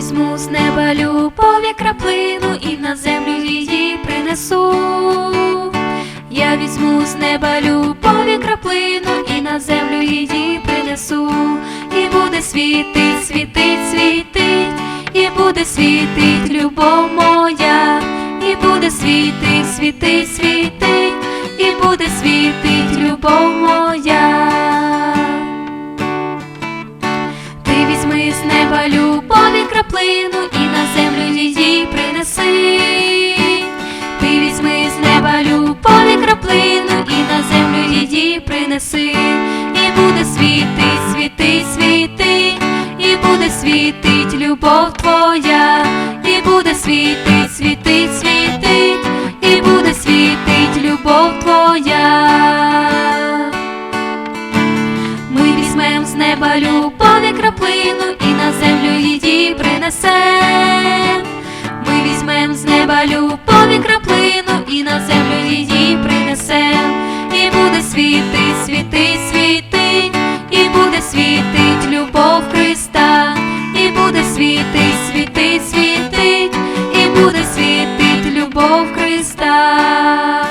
візьму з неба любові краплину і на землю її принесу. Я візьму з неба любові краплину і на землю її принесу. І буде світить, світить, світить, і буде світить любов моя, і буде світить, світить, світить, і буде світить любов моя. Ти візьми з неба любові принеси. І буде світить, світить, світить, і буде світить любов твоя, і буде світить, світить, світить, і буде світить любов твоя. Ми візьмем з неба любові краплину і на землю її принесем. Ми візьмем з неба любові світи, світи, світить, і буде світить любов Христа, і буде світи, світи, світить, і буде світить любов Христа.